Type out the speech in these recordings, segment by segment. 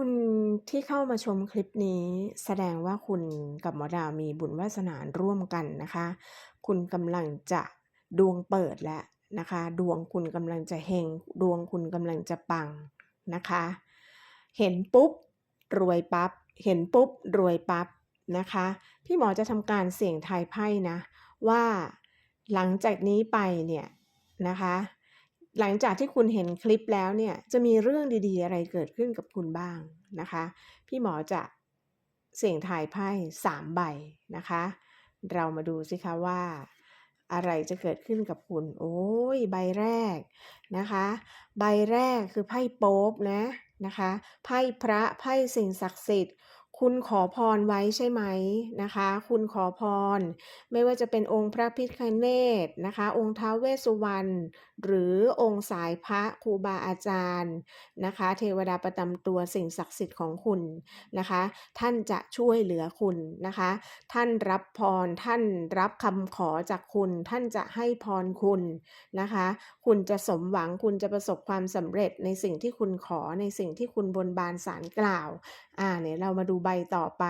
คุณที่เข้ามาชมคลิปนี้แสดงว่าคุณกับหมอดาวมีบุญวาสนาร่วมกันนะคะ คุณกำลังจะดวงเปิดแล้วนะคะ ดวงคุณกำลังจะเฮงดวงคุณกำลังจะปังนะคะ เห็นปุ๊บรวยปั๊บเห็นปุ๊บรวยปั๊บนะคะ พี่หมอจะทำการเสี่ยงทายไพ่นะ ว่าหลังจากนี้ไปเนี่ยนะคะ หลังจากที่คุณเห็นคลิปแล้วเนี่ยจะมีเรื่องดีๆ อะไรเกิดขึ้นกับคุณบ้างนะคะ พี่หมอจะเสี่ยงทายไพ่3ใบนะคะ เรามาดูสิคะว่า อะไรจะเกิดขึ้นกับคุณ โอ้ยใบแรกนะคะ ใบแรกคือไพ่โป๊ปนะนะคะไพ่พระไพ่สิ่งศักดิ์สิทธิ์ คุณขอพรไว้ใช่ไหมนะคะ คุณขอพร ไม่ว่าจะเป็นองค์พระพิฆเนศนะคะ องค์ท้าวเวสสุวรรณหรือองค์สายพระครูบาอาจารย์นะคะ เทวดาประจำตัวสิ่งศักดิ์สิทธิ์ของคุณนะคะ ท่านจะช่วยเหลือคุณนะคะ ท่านรับพรท่านรับคำขอจากคุณ ท่านจะให้พรคุณนะคะ คุณจะสมหวังคุณจะประสบความสำเร็จในสิ่งที่คุณขอในสิ่งที่คุณบนบานสารกล่าว อ่าเนี่ยเรามาดูใบต่อไป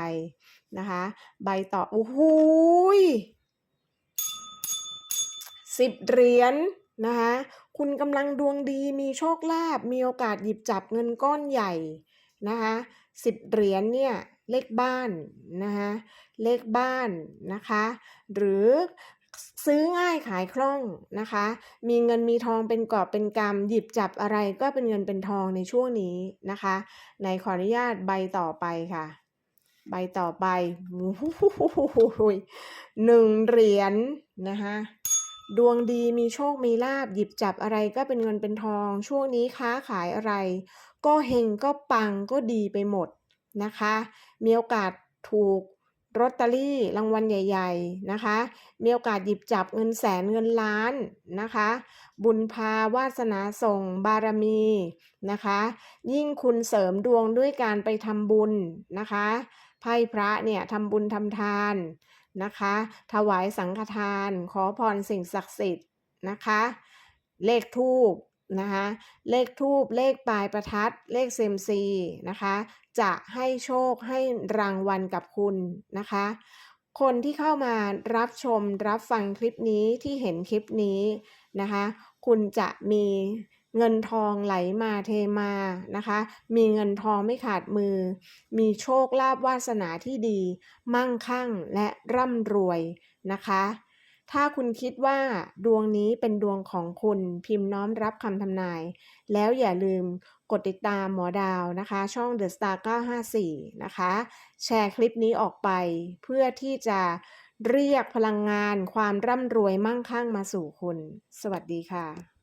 นะคะ ใบต่อโอ้โหสิบเหรียญนะคะคุณกำลังดวงดีมีโชคลาภมีโอกาสหยิบจับเงินก้อนใหญ่นะคะสิบเหรียญเนี่ยเลขบ้านนะคะเลขบ้านนะคะ หรือ ซื้อง่ายขายคล่องนะคะ มีเงินมีทองเป็นกอบเป็นกำหยิบจับอะไรก็เป็นเงินเป็นทองในช่วงนี้นะคะในขออนุญาตใบต่อไปค่ะ ใบต่อไปหนึ่งเหรียญนะคะดวงดีมีโชคมีลาบหยิบจับอะไรก็เป็นเงินเป็นทอง ช่วงนี้ค้าขายอะไร ก็เฮงก็ปังก็ดีไปหมดนะคะ มีโอกาสถูก ลอตเตอรี่รางวัลใหญ่ ๆนะคะ มีโอกาสหยิบจับเงินแสนเงินล้านนะคะ บุญพาวาสนาส่งบารมีนะคะ ยิ่งคุณเสริมดวงด้วยการไปทำบุญนะคะไพ่พระเนี่ยทำบุญทำทานนะคะ ถวายสังฆทาน ขอพรสิ่งศักดิ์สิทธิ์นะคะ เลขทูบ นะคะเลขทูบเลขปลายประทัด เลขเซมซีนะคะ จะให้โชคให้รางวัลกับคุณนะคะ คนที่เข้ามารับชมรับฟังคลิปนี้ที่เห็นคลิปนี้นะคะ คุณจะมีเงินทองไหลมาเทมานะคะ มีเงินทองไม่ขาดมือ มีโชคลาภวาสนาที่ดี มั่งคั่งและร่ำรวยนะคะ ถ้าคุณคิดว่าดวงนี้เป็นดวงของคุณพิมพ์น้อมรับคำทำนาย แล้วอย่าลืมกดติดตามหมอดาวนะคะ ช่อง The Star 954 นะคะ แชร์คลิปนี้ออกไป เพื่อที่จะเรียกพลังงานความร่ำรวยมั่งคั่งมาสู่คุณ สวัสดีค่ะ